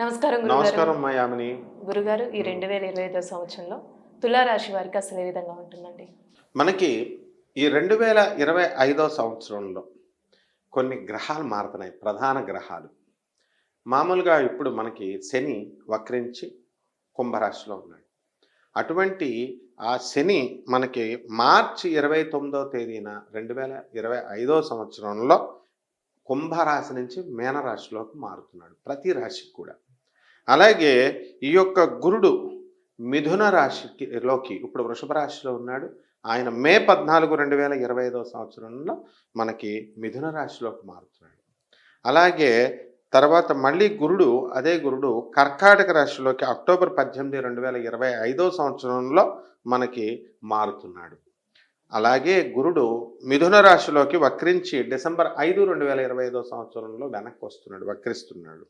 నమస్కారం నమస్కారం యామిని. గురుగారు ఈ రెండు వేల ఇరవై ఐదో సంవత్సరంలో తులారాశి వారికి అసలు ఏ విధంగా ఉంటుందండి? మనకి ఈ రెండు వేల ఇరవై ఐదో సంవత్సరంలో కొన్ని గ్రహాలు మారుతున్నాయి ప్రధాన గ్రహాలు. మామూలుగా ఇప్పుడు మనకి శని వక్రించి కుంభరాశిలో ఉన్నాడు. అటువంటి ఆ శని మనకి మార్చి ఇరవై తొమ్మిదో తేదీన రెండు వేల ఇరవై ఐదో సంవత్సరంలో కుంభరాశి నుంచి మేనరాశిలోకి మారుతున్నాడు ప్రతి రాశికి కూడా. అలాగే ఈ యొక్క గురుడు మిథున రాశికి లోకి ఇప్పుడు వృషభ రాశిలో ఉన్నాడు. ఆయన మే పద్నాలుగు రెండు వేల ఇరవై ఐదవ సంవత్సరంలో మనకి మిథున రాశిలోకి మారుతున్నాడు. అలాగే తర్వాత మళ్ళీ గురుడు అదే గురుడు కర్కాటక రాశిలోకి అక్టోబర్ పద్దెనిమిది రెండు వేల ఇరవై ఐదో సంవత్సరంలో మనకి మారుతున్నాడు. అలాగే గురుడు మిథున రాశిలోకి వక్రించి డిసెంబర్ ఐదు రెండు వేల ఇరవై ఐదో సంవత్సరంలో వెనక్కి వస్తున్నాడు వక్రిస్తున్నాడు.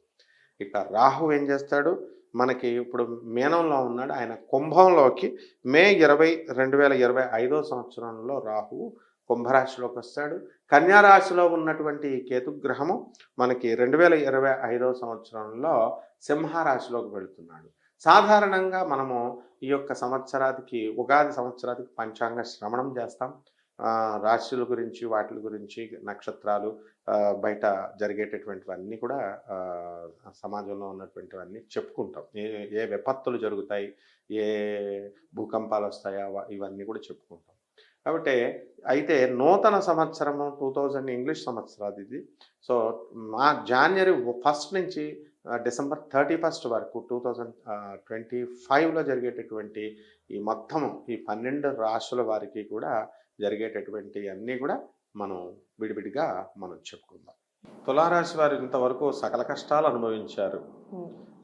ఇక రాహు ఏం చేస్తాడు? మనకి ఇప్పుడు మీనంలో ఉన్నాడు. ఆయన కుంభంలోకి మే ఇరవై రెండు వేల ఇరవై ఐదో సంవత్సరంలో రాహువు కుంభరాశిలోకి వస్తాడు. కన్యా రాశిలో ఉన్నటువంటి కేతుగ్రహము మనకి రెండు వేల ఇరవై ఐదో సంవత్సరంలో సింహరాశిలోకి వెళుతున్నాడు. సాధారణంగా మనము ఈ యొక్క సంవత్సరానికి ఉగాది సంవత్సరానికి పంచాంగ శ్రవణం చేస్తాం. రాశుల గురించి వాటి గురించి నక్షత్రాలు బయట జరిగేటటువంటివన్నీ కూడా సమాజంలో ఉన్నటువంటివన్నీ చెప్పుకుంటాం. ఏ ఏ విపత్తులు జరుగుతాయి ఏ భూకంపాలు వస్తాయా ఇవన్నీ కూడా చెప్పుకుంటాం. కాబట్టి అయితే నూతన సంవత్సరము టూ థౌజండ్ ఇంగ్లీష్ సంవత్సరాది ఇది. సో మా జాన్వరి ఫస్ట్ నుంచి డిసెంబర్ థర్టీ ఫస్ట్ వరకు టూ థౌజండ్ ట్వంటీ ఫైవ్లో జరిగేటటువంటి ఈ మొత్తము ఈ పన్నెండు రాశుల వారికి కూడా జరిగేటటువంటి అన్నీ కూడా మనం విడివిడిగా మనం చెప్పుకుందాం. తులారాశి వారు ఇంతవరకు సకల కష్టాలు అనుభవించారు.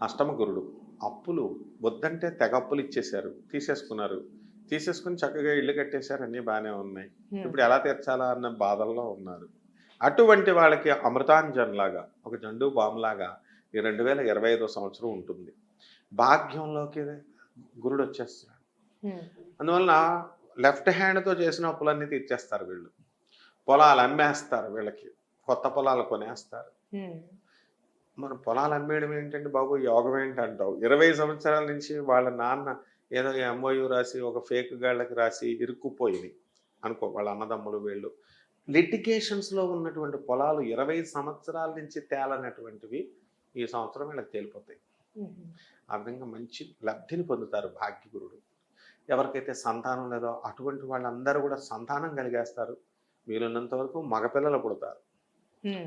అష్టమ గురుడు అప్పులు వద్దంటే తెగ అప్పులు ఇచ్చేశారు తీసేసుకున్నారు. తీసేసుకుని చక్కగా ఇల్లు కట్టేశారు అన్నీ బాగానే ఉన్నాయి. ఇప్పుడు ఎలా తీర్చాలా అన్న బాధల్లో ఉన్నారు. అటువంటి వాళ్ళకి అమృతాంజన్ లాగా ఒక జండు బాంలాగా ఈ రెండు వేల ఇరవై ఐదో సంవత్సరం ఉంటుంది. భాగ్యంలోకి గురుడు వచ్చేస్తున్నాడు. అందువలన లెఫ్ట్ హ్యాండ్తో చేసిన అప్పులన్నీ తీర్చేస్తారు వీళ్ళు. పొలాలు అమ్మేస్తారు వీళ్ళకి. కొత్త పొలాలు కొనేస్తారు. మన పొలాలు అమ్మేయడం ఏంటంటే బాబు? యోగం ఏంటంటావు? ఇరవై సంవత్సరాల నుంచి వాళ్ళ నాన్న ఏదో ఎంఓయూ రాసి ఒక ఫేక్ గాళ్ళకి రాసి ఇరుక్కుపోయింది అనుకో వాళ్ళ అన్నదమ్ములు వీళ్ళు. లిటిగేషన్స్లో ఉన్నటువంటి పొలాలు ఇరవై సంవత్సరాల నుంచి తేలనటువంటివి ఈ సంవత్సరం వీళ్ళకి తేలిపోతాయి. ఆ విధంగా మంచి లబ్ధిని పొందుతారు భాగ్యగురుడు. ఎవరికైతే సంతానం లేదో అటువంటి వాళ్ళందరూ కూడా సంతానం కలిగేస్తారు. వీలున్నంత వరకు మగపిల్లలు పుడతారు.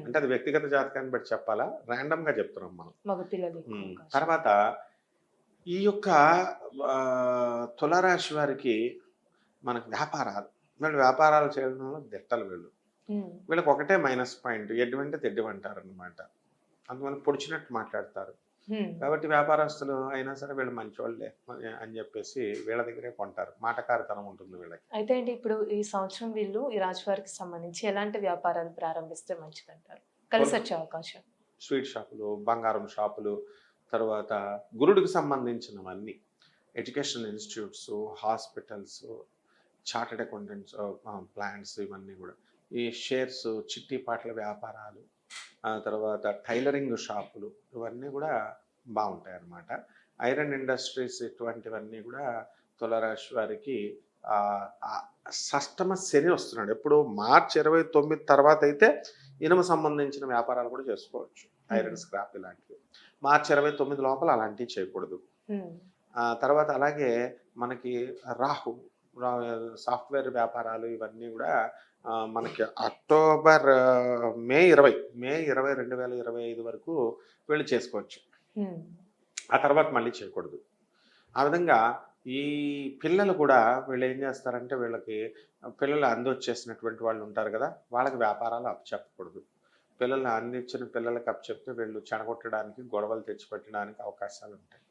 అంటే అది వ్యక్తిగత జాతకాన్ని బట్టి చెప్పాలా? ర్యాండమ్గా చెప్తున్నాం మనం. తర్వాత ఈ యొక్క తులారాశి వారికి మనకు వ్యాపారాలు. వీళ్ళు వ్యాపారాలు చేయడంలో దిట్టలు వీళ్ళు. వీళ్ళకి ఒకటే మైనస్ పాయింట్ ఎడ్డువంటే తెడ్డువంటారు అనమాట అందువల్ల పొడిచినట్టు మాట్లాడతారు. కాబట్టి వ్యాపారస్తులు అయినా సరే వీళ్ళు మంచివాళ్ళే అని చెప్పేసి వీళ్ళ దగ్గరే కొంటారు. మాటకారితనం ఉంటుంది వీళ్ళకి. అయితే అండి ఇప్పుడు ఈ సంవత్సరం వీళ్ళు ఈ రాశి వారికి సంబంధించి ఎలాంటి వ్యాపారాలు ప్రారంభిస్తే మంచిదంటారు? కలిసి వచ్చే అవకాశం. స్వీట్ షాపులు బంగారం షాపులు తర్వాత గురుడికి సంబంధించినవన్నీ education institutes hospitals chartered accountants plants ఇవన్నీ కూడా. ఈ షేర్స్ చిట్టి పాటల వ్యాపారాలు ఆ తర్వాత టైలరింగ్ షాపులు ఇవన్నీ కూడా బాగుంటాయి అన్నమాట ఐరన్ ఇండస్ట్రీస్ ఇటువంటివన్నీ కూడా తులరాశి వారికి షష్టమ శని వస్తున్నాడు. ఎప్పుడు మార్చి ఇరవై తొమ్మిది తర్వాత అయితే ఇనుమ సంబంధించిన వ్యాపారాలు కూడా చేసుకోవచ్చు. ఐరన్ స్క్రాప్ ఇలాంటివి. మార్చి ఇరవై తొమ్మిది లోపల అలాంటివి చేయకూడదు. తర్వాత అలాగే మనకి రాహు సాఫ్ట్వేర్ వ్యాపారాలు ఇవన్నీ కూడా మనకి అక్టోబర్ మే ఇరవై మే ఇరవై రెండు వేల ఇరవై ఐదు వరకు వీళ్ళు చేసుకోవచ్చు. ఆ తర్వాత మళ్ళీ చేయకూడదు. ఆ విధంగా ఈ పిల్లలు కూడా వీళ్ళు ఏం చేస్తారంటే వీళ్ళకి పిల్లలు అందొచ్చేసినటువంటి వాళ్ళు ఉంటారు కదా వాళ్ళకి వ్యాపారాలు అప్పచెప్పకూడదు. పిల్లలు అందించిన పిల్లలకి అప్పచెప్తే వీళ్ళు చెడగొట్టడానికి గొడవలు తెచ్చిపెట్టడానికి అవకాశాలు ఉంటాయి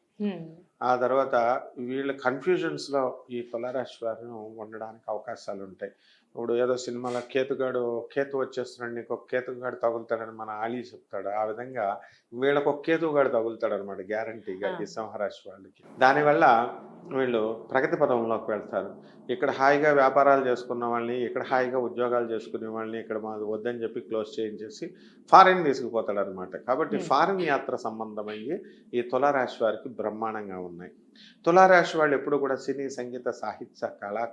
ఆ తర్వాత వీళ్ళ కన్ఫ్యూజన్స్లో ఈ తులారాశి వారు ఉండడానికి అవకాశాలు ఉంటాయి ఇప్పుడు ఏదో సినిమాలో కేతుగాడు కేతు వచ్చేస్తున్నాడు నీకు కేతుగాడు తగులుతాడని మన ఆలీ చెప్తాడు. ఆ విధంగా వీళ్ళకి ఒక కేతువుగాడు తగులుతాడు అనమాట గ్యారంటీగా. ఈ సింహరాశి వాళ్ళకి. దానివల్ల వీళ్ళు ప్రగతి పదంలోకి వెళ్తారు. ఇక్కడ హాయిగా వ్యాపారాలు చేసుకున్న వాళ్ళని ఇక్కడ హాయిగా ఉద్యోగాలు చేసుకునే వాళ్ళని ఇక్కడ మాది వద్దని చెప్పి క్లోజ్ చేయించేసి ఫారిన్ తీసుకుపోతాడు అనమాట కాబట్టి Hmm. ఫారిన్ యాత్ర సంబంధమయ్యి ఈ తులారాశి వారికి బ్రహ్మాండంగా ఉన్నాయి. తులారాశి వాళ్ళు ఎప్పుడు కూడా సినీ సంగీత సాహిత్య కళా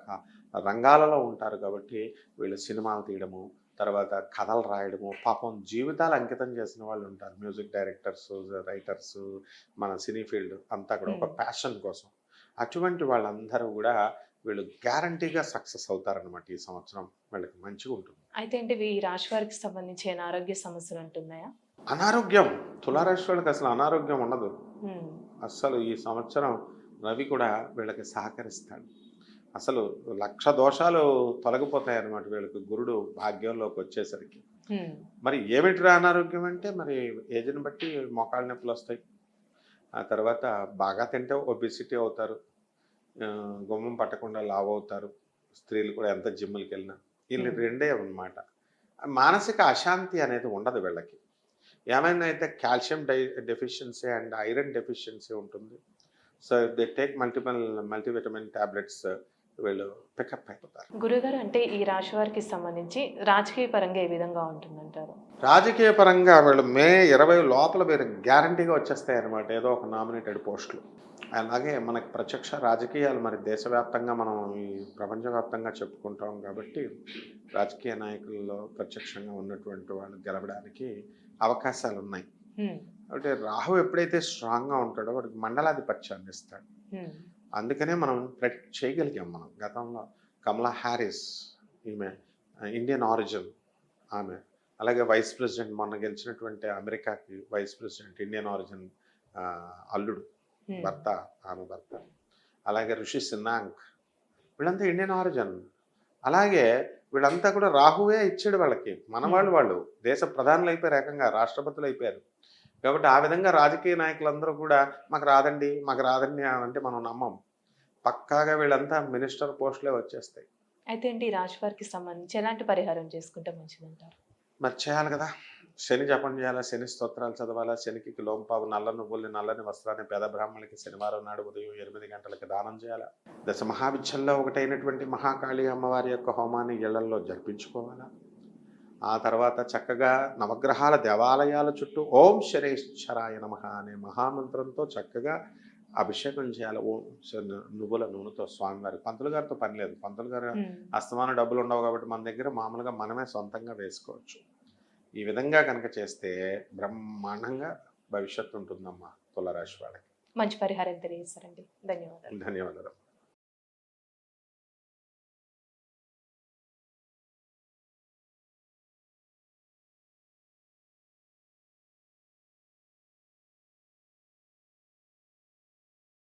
రంగాలలో ఉంటారు కాబట్టి వీళ్ళు సినిమాలు తీయడము తర్వాత కథలు రాయడము పాపం జీవితాలు అంకితం చేసిన వాళ్ళు ఉంటారు. మ్యూజిక్ డైరెక్టర్స్ రైటర్స్ మన సినీ ఫీల్డ్ అంతా కూడా ఒక. ప్యాషన్ కోసం. అటువంటి వాళ్ళందరూ కూడా వీళ్ళు గ్యారంటీగా సక్సెస్ అవుతారనమాట ఈ సంవత్సరం వీళ్ళకి మంచిగా ఉంటుంది. అయితే అంటే ఈ రాశి వారికి సంబంధించి ఆరోగ్య సమస్యలు ఉంటున్నాయా అనారోగ్యం. తులారాశి వాళ్ళకి అసలు అనారోగ్యం ఉండదు. అస్సలు ఈ సంవత్సరం రవి కూడా వీళ్ళకి సహకరిస్తాడు. అసలు లక్ష దోషాలు తొలగిపోతాయి అన్నమాట వీళ్ళకి గురుడు భాగ్యంలోకి వచ్చేసరికి. మరి ఏమిటిరా అనారోగ్యం అంటే మరి ఏజ్ని బట్టి మోకాళ్ళ నొప్పులు వస్తాయి. ఆ తర్వాత బాగా తింటే ఒబిసిటీ అవుతారు. గుమ్మం పట్టకుండా లావ్ అవుతారు. స్త్రీలు కూడా ఎంత జిమ్ములకి వెళ్ళినా. వీళ్ళు. రెండే అన్నమాట. మానసిక అశాంతి అనేది ఉండదు వీళ్ళకి. ఏమైనా అయితే కాల్షియం డై డెఫిషియన్సీ అండ్ ఐరన్ డెఫిషియన్సీ ఉంటుంది. So they take multiple multivitamin tablets వీళ్ళు పికప్ అయిపోతారు. గురుగారు అంటే ఈ రాశి వారికి సంబంధించి రాజకీయ పరంగా ఏ విధంగా ఉంటుందంటారు? రాజకీయ పరంగా వీళ్ళు మే ఇరవై లోపల మీరు గ్యారంటీగా వచ్చేస్తాయి అనమాట ఏదో ఒక నామినేటెడ్ పోస్టులు. అలాగే మనకి ప్రత్యక్ష రాజకీయాలు మరి దేశవ్యాప్తంగా మనం ఈ ప్రపంచవ్యాప్తంగా చెప్పుకుంటాం కాబట్టి రాజకీయ నాయకుల్లో ప్రత్యక్షంగా ఉన్నటువంటి వాళ్ళు గెలవడానికి అవకాశాలు ఉన్నాయి కాబట్టి రాహు ఎప్పుడైతే స్ట్రాంగ్గా ఉంటాడో వాడికి మండలాధిపత్యాన్ని ఇస్తాడు అందుకనే మనం ప్రెడిక్ట్ చేయగలిగాం మనం. గతంలో కమలా హ్యారిస్ ఈమె ఇండియన్ ఆరిజిన్ ఆమె. అలాగే వైస్ ప్రెసిడెంట్ మొన్న గెలిచినటువంటి అమెరికాకి వైస్ ప్రెసిడెంట్ ఇండియన్ ఆరిజిన్ అల్లుడు భర్త ఆమె భర్త. అలాగే ఋషి సిన్నాంక్ వీళ్ళంతా ఇండియన్ ఆరిజిన్. అలాగే వీళ్ళంతా కూడా రాహువే ఇచ్చాడు వాళ్ళకి. మన వాళ్ళు వాళ్ళు. దేశ ప్రధానులు అయిపోయారు ఏకంగా రాష్ట్రపతులు అయిపోయారు. కాబట్టి ఆ విధంగా రాజకీయ నాయకులందరూ కూడా మాకు రాదండి మాకు రాదండి అని అంటే మనం నమ్మం. పక్కాగా వీళ్ళంతా మినిస్టర్ పోస్టులే వచ్చేస్తాయి. అయితే ఏంటి ఈ రాశి వారికి సంబంధించి ఎలాంటి పరిహారం చేసుకుంటే మంచిదంటారు? మరి చేయాలి కదా. శని జపం చేయాలా? శని స్తోత్రాలు చదవాలా? శనికి లోంపావు నల్ల నువ్వుల్ని నల్లని వస్త్రాన్ని పేద బ్రాహ్మణులకి శనివారం నాడు ఉదయం ఎనిమిది గంటలకి దానం చేయాలా? దశ మహావిద్యల్లో ఒకటైనటువంటి మహాకాళి అమ్మవారి యొక్క హోమాన్ని ఇళ్ళల్లో జరిపించుకోవాలా? ఆ తర్వాత చక్కగా నవగ్రహాల దేవాలయాల చుట్టూ ఓం శరేశ్వరాయ నమ అనే మహామంత్రంతో చక్కగా అభిషేకం చేయాలి? ఓం నువ్వుల నూనెతో స్వామివారి. పంతులు గారితో పని లేదు. పంతులు గారు అస్తమాన డబ్బులు ఉండవు కాబట్టి మన దగ్గర మామూలుగా మనమే సొంతంగా వేసుకోవచ్చు. ఈ విధంగా కనుక చేస్తే బ్రహ్మాండంగా భవిష్యత్తు ఉంటుందమ్మా తులరాశి వాళ్ళకి. మంచి పరిహారం తెలియజేస్తారండి ధన్యవాదాలు. ధన్యవాదాలు.